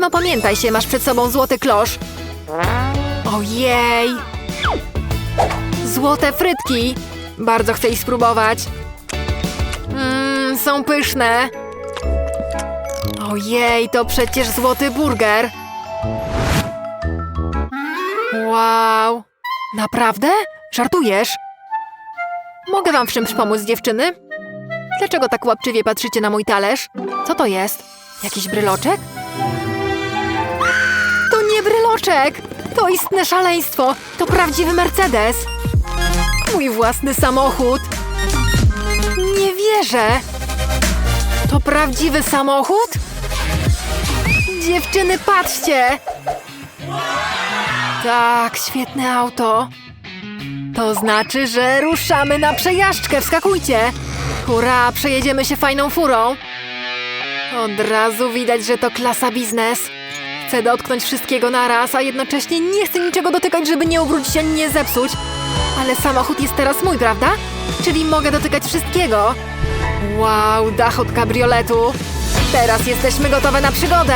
No pamiętaj się, masz przed sobą złoty klosz. Ojej! Złote frytki! Bardzo chcę ich spróbować. Mmm, są pyszne. Ojej, to przecież złoty burger. Wow! Naprawdę? Żartujesz? Mogę wam w czymś pomóc, dziewczyny? Dlaczego tak łapczywie patrzycie na mój talerz? Co to jest? Jakiś bryloczek? Bryloczek! To istne szaleństwo! To prawdziwy Mercedes! Mój własny samochód! Nie wierzę! To prawdziwy samochód? Dziewczyny, patrzcie! Tak, świetne auto. To znaczy, że ruszamy na przejażdżkę. Wskakujcie! Hurra, przejedziemy się fajną furą. Od razu widać, że to klasa biznes. Chcę dotknąć wszystkiego naraz, a jednocześnie nie chcę niczego dotykać, żeby nie ubrudzić ani nie zepsuć. Ale samochód jest teraz mój, prawda? Czyli mogę dotykać wszystkiego. Wow, dach od kabrioletu. Teraz jesteśmy gotowe na przygodę.